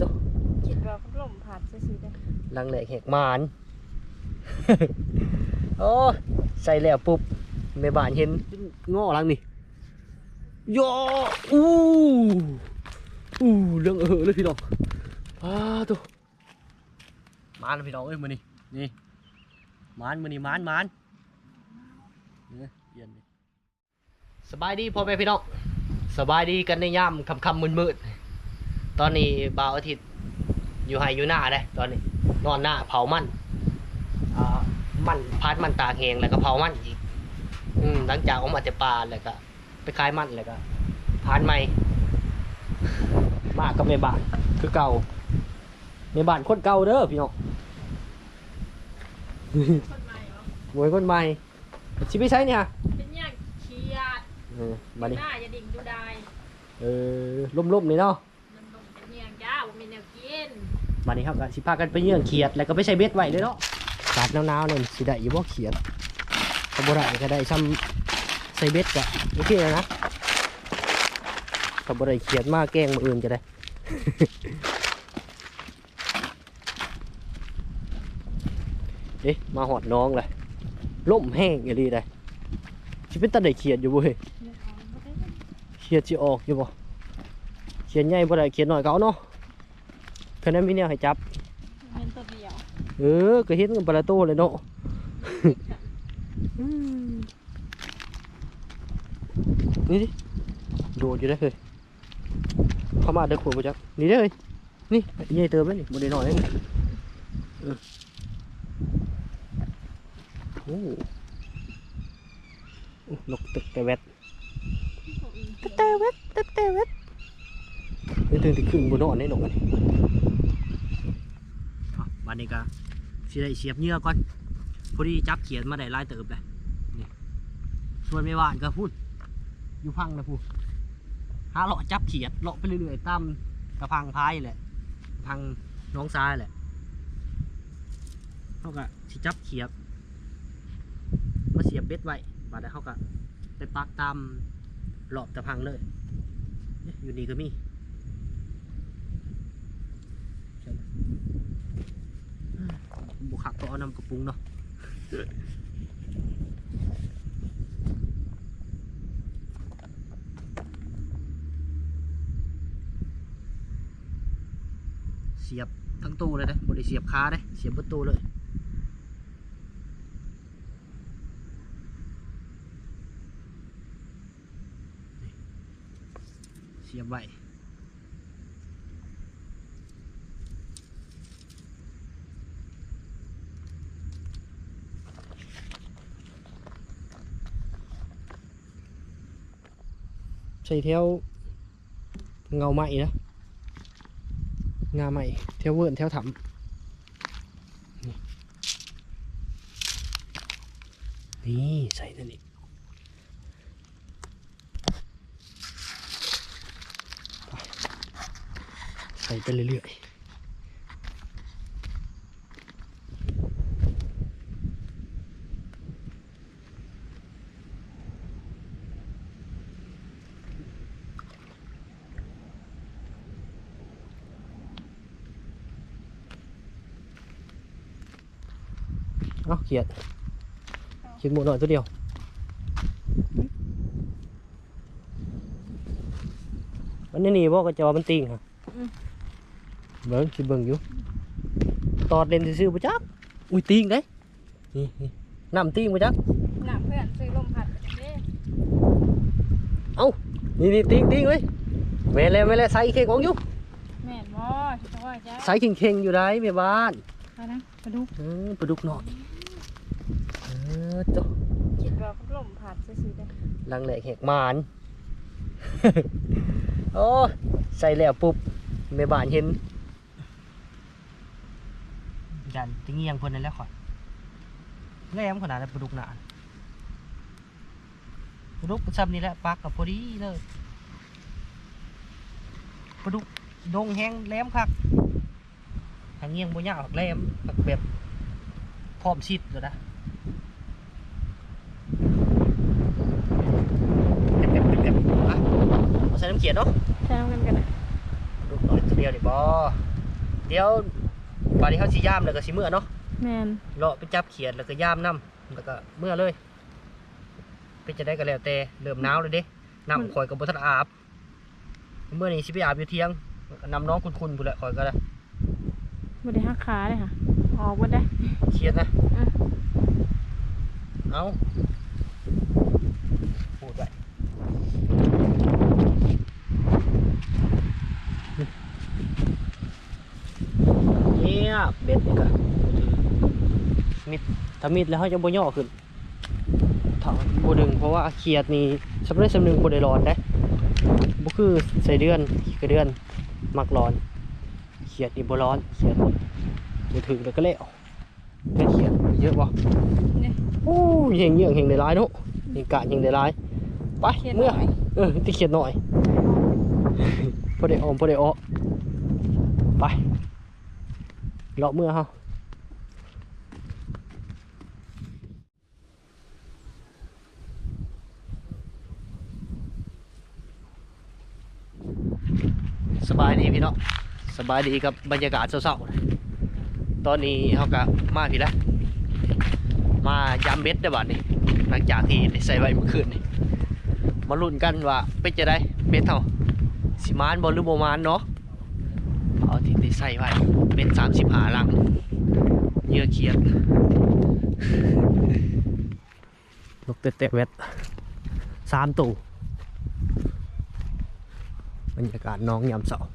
จ้ะคิดว่าพัดลมผัดซื่อๆเด้อลังแหลกแหกมาน โอ้ใส่แล้วปุ๊บแม่บ้านเห็นง้อหลังนี่โยอู้อู้เรื่องเออเลยพี่น้องอ้าตัวมานพี่น้องเอ้ยมือนี่นี่มานมือนี่มานมานเนี่ยเย็นดิสบายดีพ่อแม่พี่น้องสบายดีกันในยามค่ำค่ำมืดมืดๆ ตอนนี้บ่าวอาทิตย์อยู่ไฮอยู่หน้าเลยตอนนี้ นอนหน้าเผามันอ่ามันพาดมันตากแหงแล้วก็เผามันอีก อืมหลังจากออกมาจากป่าแล้วก็ ไปคลายมันแล้วก็พานใหม่มากก็ไม่บานคือเก่าไม่บานคนเก่าเด้อพี่น้องคนใหม่เหรอมวยคนใหม่ชิไม่ใช่เนี่ยเป็นอย่างเขียดเออมาดิหน้าอย่าดิ่งดูได้เออล่มๆนี่เนาะ มันต้องเป็นอย่างจ้าบ่มีแนวกิน มานี่ครับก็สิพากันไปเยื่องเขียดแล้วก็ไปใช้เบ็ดไว้เลยเนาะอากาศหนาวๆเนี่ยสิได้อยู่บ่เขียดก็บ่ได้ก็ได้ซ้ำใส่เบ็ดก็โอเคแล้วนะก็บ่ได้เขียดมากแกล้งมืออื่นจะได้ เอ๊ะมาหอดน้องเลยล่มแห้งอย่างดีเลยชิเป็นตาได้เขียดอยู่บ่เฮ้ยเขียดสิออกอยู่บ่เขียดใหญ่บ่ได้เขียดน้อยก็เอาเนาะ คะแนนมีแนวให้จับเป็นตัวเดียวเออก็เห็นกันปลาโตเลยเนาะอืมนี่ดิโดดอยู่ได้อเลยเข้ามาเด้อขวดบ่จักนี่เด้อเฮ้ยนี่ใหญ่เติมแล้วนี่บ่ได้น้อยเลยนี่เออโอ้โอ้นกตึกแต่แวดตึกแต่แวดตึกแต่แวดนี่ถึงที่ครึ่งบ่นอนได้นกอันนี้ อะบัดนี้ก็สิได้เสียบเหยื่อก่อนพอดีจับเขียนมาได้ลายเติบเลยนี่ส่วนแม่บ้านก็พูดอยู่พังนะพูดหาเลาะจับเขียดเลาะไปเรื่อยๆตามกระพังพายแหละพังน้องซ้ายแหละเขาก็สิจับเขียดมาเสียบเบ็ดไว้บัดนี้เขาก็ไปปักตามรอบตะพังเลยเนี่ยอยู่นี่ก็มี บุคักก็เอานำกระปุงเนาะเสียบทั้งตู้เลยนะบริเสียบค้าเลยเสียบบนตู้เลยเสียบไว้ ใช้เที่ยวเงาไหมนะงาไหมเที่ยวเวิร์นเที่ยวถำนี่ใส่นั่นอีกใส่ไปเรื่อยๆ เอาเขียด เขียดหมูหน่อยตัวเดียวมันนี่นี่บอกกระจอมันติงค่ะเบิ้งสิเบิ้งอยู่ตอดเล่นซื่อๆปะจักอุ้ยติงเด้นี่นี่น้ำติงปะจักหน้าเพื่อนซื้อลมผัดเด้นี่นี่ติงติงเว้ยแม่แล้วแม่แล้วใส่เข่งของอยู่แม่นบ่สิว่าจ้าใส่เข่งเข่งๆอยู่ได้แม่บ้านมานะมาดูเออปลาดุกหน่อยเออจ้ะคิดว่าพัดลมผัดซื่อๆเด้อลังแหลกแหกมาน โอ้ใส่แล้วปุ๊บแม่บ้านเห็นยันติงเงียงเพิ่นนั่นแหล้วข่อยแหลมขนาดนั้นปลาดุกหนาปลาดุกซ้ำนี่แหละปักกับพอดีเลยปลาดุกดงแห้งแหลมคักทางเงียงบ่ยากหรอกแหลมแบบพร้อมชิดเลยนะ เก็บเก็บเก็บเก็บอะเอาใส่น้ำเขียนเนาะใช่กันกันนะลูกน้อยตัวเดียวดียวนี่บ่เดี๋ยวบาดนี้เฮาสิย่ามแล้วก็สิเมื่อเนาะแม่นเลาะไปจับเขียดแล้วก็ย่ามน้ำแล้วก็เมื่อเลยเป็นจะได้ก็แล้วแต่เริ่มหนาวเลยเด้น้ำข่อยก็บ่ทันอาบ เมื่อนี้สิไปอาบอยู่เที่ยงนำน้องคุณๆพุ่นแหละข่อยก็ได้บ่ได้หักขาเลยค่ะออกบ่ได้เครียดนะอืมเอาพูดไว้เนี่ยเบ็ดนี่ก็มิด ถ้ามิดแล้วเขาจะบ่ย่อขึ้นถ้าบ่ดึงเพราะว่าเขียดนี่สำเร็จสำนึงบ่ได้ร้อนได้บ่คือใส่เดือนขี้กระเดือนมักร้อน เขียดนี่บ่ร้อนเขียดบ่ถึงแล้วก็แล้วแม่นเขียดเยอะบ่นี่โอ้ยเฮงเยอะเฮงได้ร้ายเนาะเฮงกะเฮงได้ร้ายไปเขียนเมื่อหน่อยเออที่เขียนหน่อยพอได้ออมพอได้ออไปเลาะเมื่อเฮา สบายดีพี่เนาะสบายดีกับบรรยากาศเศร้าๆตอนนี้เฮาก็มาพี่แล้วมายามเบ็ดได้บัดนี้หลังจากที่ใส่ไว้เมื่อคืนนี่มาลุ้นกันว่าเป็นจะได้เบ็ดเท่าสิมานบอลหรือโบมานเนาะเอาที่ได้ใส่ไว้เป็นสามสิบหาลังเยื่อเขียดนกเตะเตะเวทสามตัว บรรยากาศน้องยามเสาร์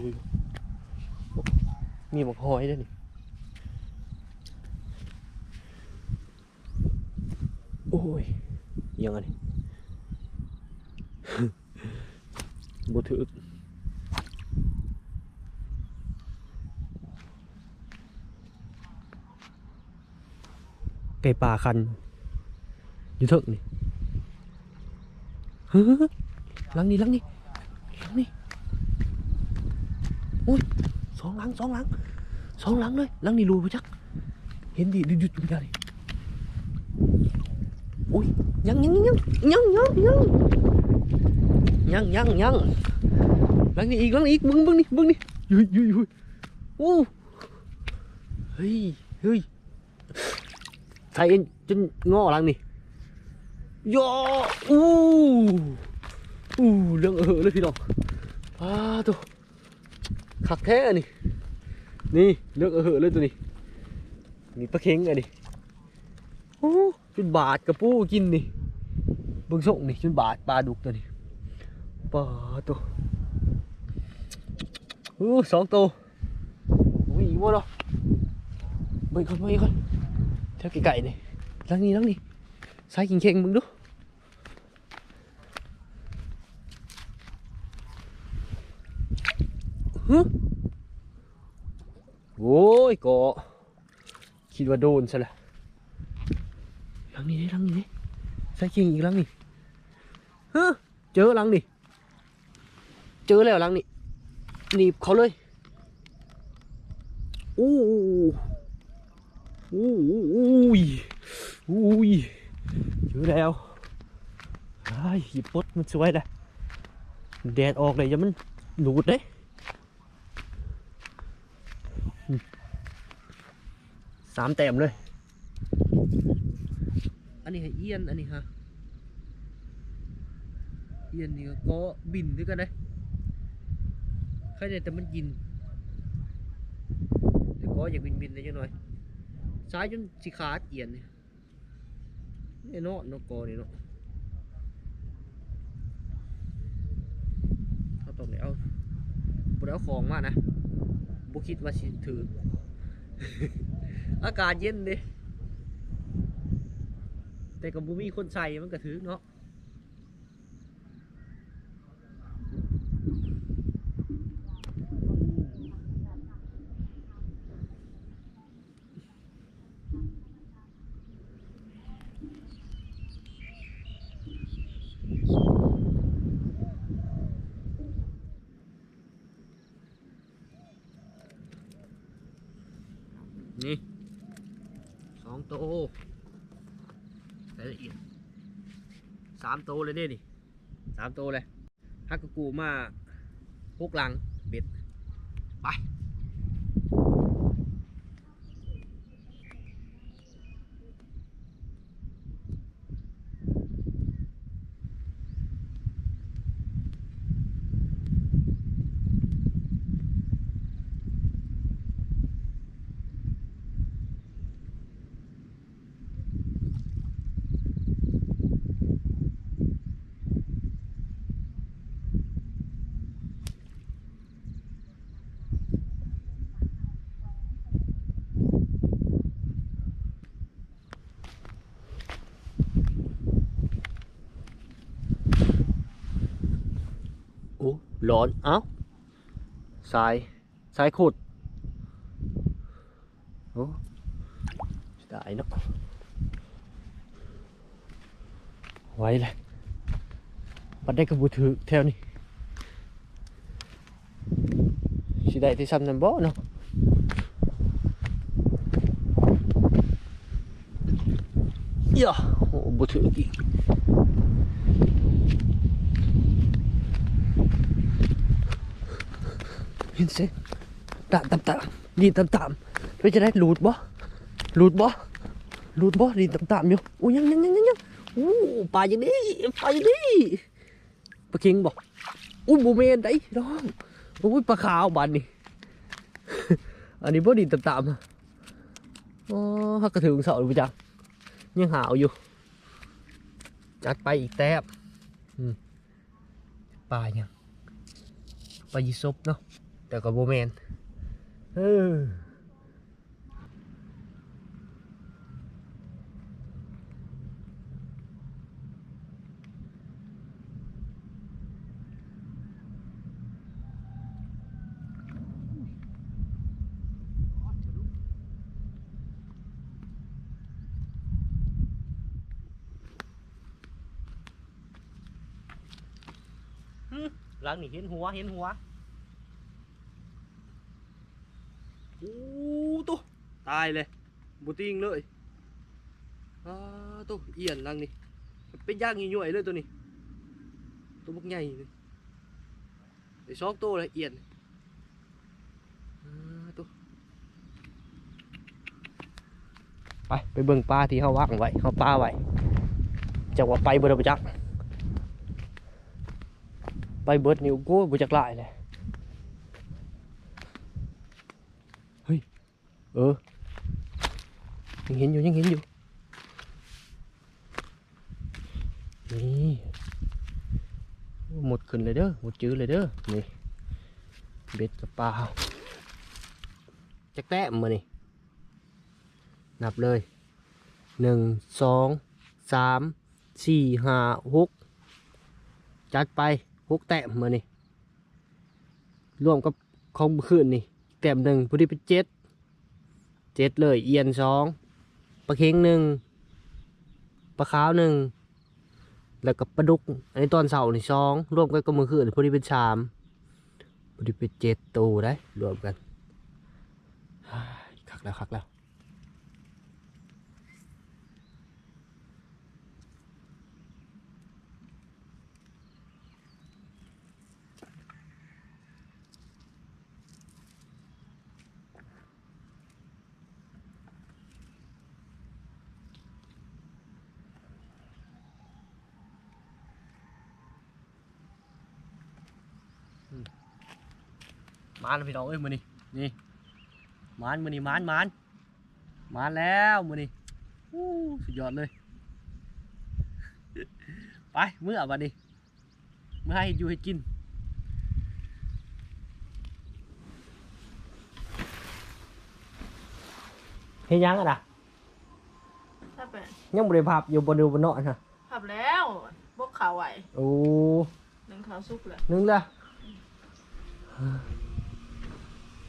อยู่ๆมีหมกหอยด้วยนี่โอ้ยยังไงบ่ถือไก่ป่าคัน อยู่เถอะนี่เฮ้ยลังนี้ลังนี้หลังนี้ อุ้ยสองหลังสองหลังสองหลังเลยหลังนี้รูไปจัก เห็นดิดูดูดูดิอุ้ยยังยังยังยังยังยังยังยังยังหลังนี้อีกหลังนี้อีกมึงมึงนี่มึงนี่ยุยยุยยุยโอ้เฮ้ยเฮ้ยใส่กันจนงอหลังนี่โยอู้อู้เรื่องเออเลยพี่น้องอ้าตัว ขักแท้อันนี่ นี่เรื่องเออเลยตัวนี้ นี่ปลาเค็งอันนี้โอ้จุดบาทกระปูกินนี่เบิ่งส่งนี่จุดบาทปลาดุกตัวนี้ปลาตัวโอ้สองตัววิ่งวะเนาะเบิ่งคนเบิ่งคนแถวไก่ๆนี่ลังนี้ลังนี้ใส่กินเข่งมึงดู ฮึโอ้ยกาะคิดว่าโดนซะละลังนี้ดิลังนี้ดิใส่เข่งอีกลังนี้ฮึเจอลังนี่เจอแล้วลังนี่หนีบเขาเลยอู้อู้อู้อู้ยอู้ยเจอแล้วไอ้หยิบปดมันสวยเลยแดดออกเลยจะมันหลุดเด้อืม สามแต้มเลย อันนี้ฮะเอียน อันนี้ฮะ เอียนนี่ก็บินด้วยกันเลยใครเนี่ยแต่มันกินแต่ก็อยากบินบินได้จังหน่อย ซ้ายจนสิขาดเอียนเนี่ยนี่เนาะนกกอนี่เนาะเขาต้องเอาบ่ได้เอาของมานะบ่คิดว่าสิถือ อากาศเย็นเดิแต่กับบูมีคนใส่มันก็ถือเนาะ นี่สองโตรายละเอียดสาม โตเลยเนี่ยนี่สามโตเลยฮักกูมาพกหลังเบ็ดไป โอ้ ร้อน เอ้าสาย สายขุดโอ้ได้เนาะไว้เลยปัดได้กระบุถือแถวนี้สิได้ที่ซ้ำนั่นบ่เนาะเยอะโอ้บุถืออีก เห็นสิตามตามตามดีตามตามไปจะได้หลุดบ่หลุดบ่หลุดบ่ดีตามตามอยู่อู้ยังยังยังยังยังอู้ปลาอย่างนี้ปลาอย่างนี้ปลาเค็งบ่อู้บูเมนได้น้องอู้ปลาขาวบานนี่อันนี้บ่ดีตามตามอะอ๋อฮักกระถึงเสาอยู่จังยังหาวอยู่จัดไปอีกแต้มอืมปลายังปลายีซบเนาะ แต่ก็โบแมนเออหลังนี่เห็นหัวเห็นหัว อู้ตุ๊ ตายเลยบูติงเลยอ่าตุ๊เอียนลังนี่เป็นย่างยิ่ยเลยตัวนี้ ตัวบักใหญ่เลยไอ้ซอกตัวเลยเอียนตุ๊ไปไปเบิ่งปลาที่เขาว่างไว้เขาปลาไว้จังว่าไปเบิดบ่จัก ไปเบิดนิ้วกูบ่จักหลายเลยเออ ยังเห็นอยู่ยังเห็นอยู่นี่หมดขึ้นเลยเด้อหมดจื้อเลยเด้อนี่เบ็ดกับปลาจักแต้มมานี่นับเลยหนึ่งสองสามสี่ห้าหกจัดไปหกแต้มมานี่รวมกับของเมื่อคืนนี่แต้มหนึ่งพอดีเป็นเจ็ดเจ็ดเลยเอียนสอง ลาเค็งหนึ่งปลาขาวหนึ่งแล้วก็ปลาดุกอันนี้ตอนเสาร์นี่สองรวมกันก็มือคืนพอดีเป็นสามพอดีเป็นเจ็ดตัวได้รวมกันคักแล้วคักแล้ว มานแล้วพี่น้องเอ้ยมือนี่นี่มานมือนี่มานมานมานแล้วมือนี่อู้สุดยอดเลย ไปเมื่อวันนี้เมื่อให้อยู่ให้กินเฮ็ดยังอะนะถ้าเป็นยังบริภาพอยู่บนดูบนเนาะนะขับแล้วบกข่าวไหวโอ้หนึ่งข่าวซุกเลยนึงละเ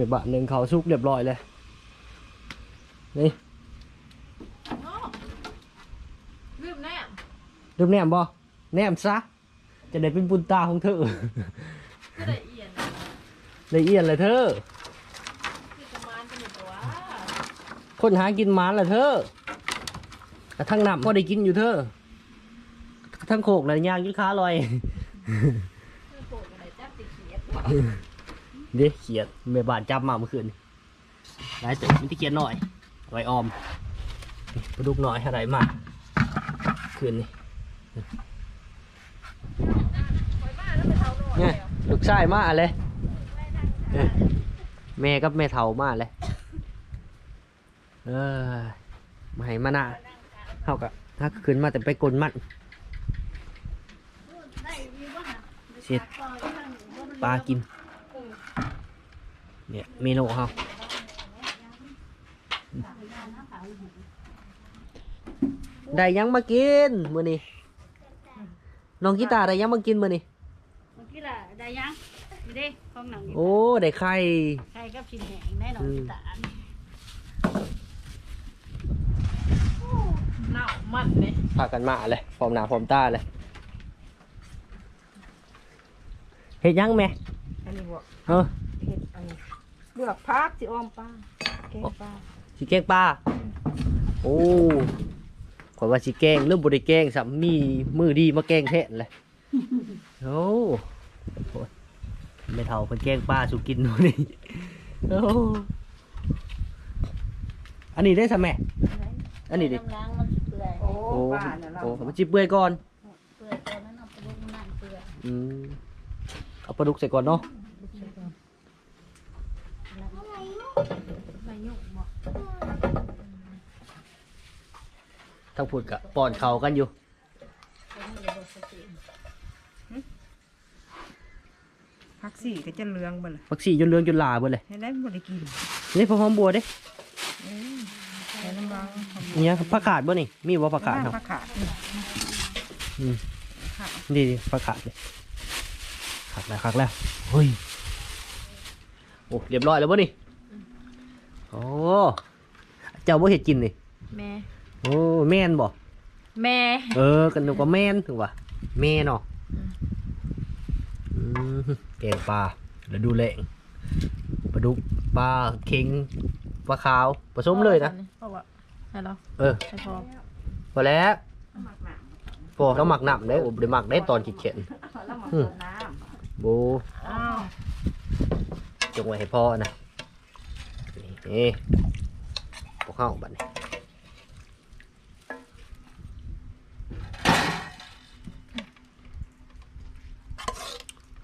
นี่ยบะหนึ่งเขาสุกเรียบร้อยเลย นี่อ้อลืมแน่ลืมแนมบ่แนมซะ จะได้เป็นบุญตาของเธอก็ได้เอียนละเอียดเลยเธอที่ประมาณเป็นตัวคนหากินหมาละเธอกระทั่งน้ำพอได้กินอยู่เธอกระทั่งโขกเลยย่างกินขาลอยเด้ เด้เขียดแม่บ้านจับมาเมื่อคืนหลายตึกมันที่เขียดหน่อยไว้ออมปลาดุกหน่อยอะไรมาคืนนี้เนี่ยลูกชายมาเลยเอ้ยแม่กับแม่เฒ่ามาเลยเออมาให้มาหน้าเขากะถ้าคืนมาแต่ไปกลนมันเสียดปลากิน เนี่ยเมนูเขาได้ยังมากินมื้อนี้น้องกีตาร์ได้ยังมากินมื้อนี้เมื่อกี้ล่ะได้ยังไม่ได้ของหนังโอ้ได้ไข่ใครกับชิ้นแหงได้หนองตาลหนาวมันเลยพากันมาเลยพร้อมหน้าพร้อมตาเลยเฮ็ดยังแม่อันนี้บอกเออเห็ดอันนี้ เลือกพักสิอ้อมป้าแกงป้าสิแกงปลาโอ้ข่อยว่าสิแกงเริ่มบ่ได้แกงสัมมีมือดีมาแกงแทนเลยโอ้โหไม่เท่าเพิ่นแกงปลาสุกินนู่นนี่โอ้อันนี้ได้สะแม่อันนี้ดิน้ำล้างมันสิเปื่อยโอ้โอ้ป้าน่ะเราโอ้มันจิเปื่อยก่อน เปื่อยตอนนั้นเอาไปลงน้ำเปื่อยอืมเอาปลาดุกใส่ก่อนเนาะ ไม่ยุ่งบ่ทั้งพูดกับป้อนเขาวกันอยู่เป็นระบบสติพักสี่ก็จะเหลืองบ่ล่ะมักสีจนเรืองจนลาเบิดเลยให้ได้บ่ได้กินนี่พอหอมบัวเด้ใส่น้ำรังเนี่ยผักขาดบ่นี่มีบ่ผักขาดน้ำเนาะผักขาดนี่นี่ดิผักขาดเลยขักแล้วขักแล้วเฮ้ยโอ้เรียบร้อยแล้วบ่นี่ โอ้เจ้าบ่เห็ดกินนี่แม่ โอ้แม่นบ่แม่ เออกันนึกว่าแม่นถึงว่าแม่เนาะอืมแกงปลาแล้วดูแรงปลาดุกปลาเค็งปลาขาวผสมเลยนะเพราะว่าให้เราเออให้พอพอแล้วพอเราหมักหนำได้อบได้หมักได้ตอนขีดเขียนแล้วมันอืมน้โบำอ้าวจงไว้ให้พ่อนะ นี่พวกเข้าบัดนี้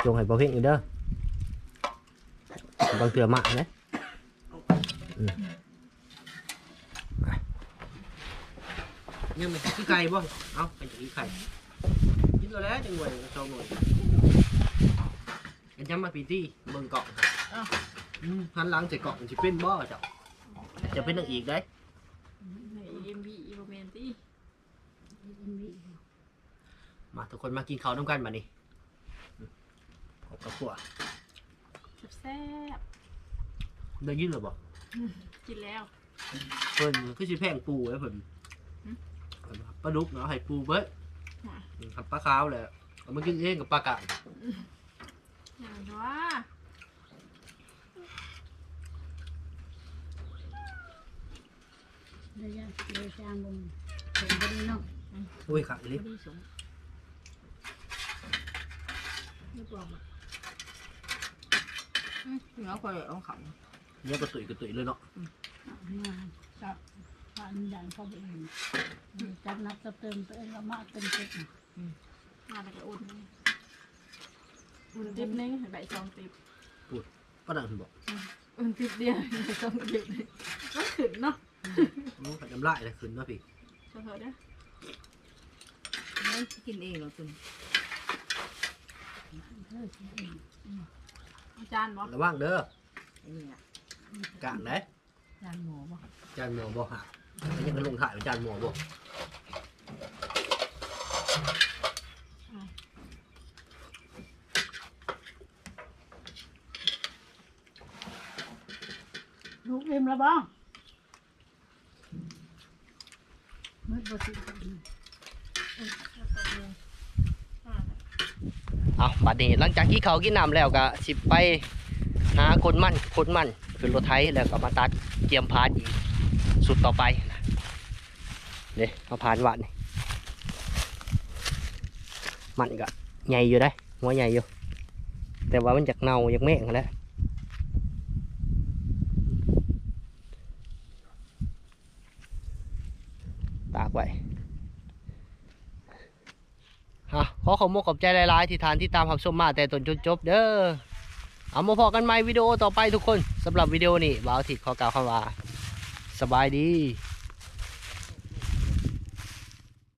จงให้พ่อเพ่งอีกเด้อบางเถื่อหมากนะอืมไปยังไม่ขี้ไก่บ่เอ้าไปจะขี้ไข่กินตัวแล้วจังหวะชอบหน่อยกันจำมาปีตี้เบิ่งเกาะอืม หันหลังใส่เกาะมันจะเป็นบ่เจ้าจะเป็นนางอีกได้ในเอ็มบีโรแมนตี้มาทุกคนมากินข้าวน้ำกันมานี่ขอบกระปัวแซ่บได้ยินหรือบ่ๆกินแล้วเพิ่นคือสิแพงปูไอ้เพิ่นหืมเพิ่นปลาดุกเนาะให้ปูเบิดครับปลาขาวแหละเอามากินเองกับปลากะอย่างว่า เดี๋ยวจะเดี๋ยวจางบนผมก็ดีเนาะอุ้ยขักอีหลิดีสมไม่บอกว่าเหลือคอยเอาเขาเนี่ยกระตุยกระตุยเลยเนาะงานจับผ่านอย่างเขาไปเองจับนับจะเติมตัวเองละมากเป็นเจ็ดมาแล้วก็อุ่นอุ่นติ๊บนึงใบสองติ๊บก็ดังบอกอุ่นติ๊บเดียวใบสองติ๊บเลยมันขึ้นเนาะ รู้ขัดน้ำลายเลยขึ้นเนาะพี่เฉยๆเด้อไม่กินเองเหรอกคุณอาจารย์บอกระวังเด้อไอ้เนี่ยกลางได้จานหมูบ่จานหมอบ่หักแล้วยังกันลงถ่ายเป็นจานหมอบ่ลูกเอ็มแล้วบ้าง มืดบสิเอาบัดนี้หลังจากที่เขากินน้ำแล้วก็สิไปหาคนมั่นคนมั่นขึ้นรถไถแล้วก็มาตัดเกียมพาดอีกสุดต่อไปนะเด้เขาผ่านวัดนี่มันก็ใหญ่อยู่ได้หัวใหญ่อยู่แต่ว่ามันจากเน่าจากแม่งแล้ว ตากไว้ฮะขอขอบมกขอบใจหลาย ๆ ที่ทานที่ตามรับชมมาแต่ตนจนจบเด้อเอามาพอกันใหม่วิดีโอต่อไปทุกคนสำหรับวิดีโอนี้บ่าวอาทิดขอกล่าวคำว่า สบายดี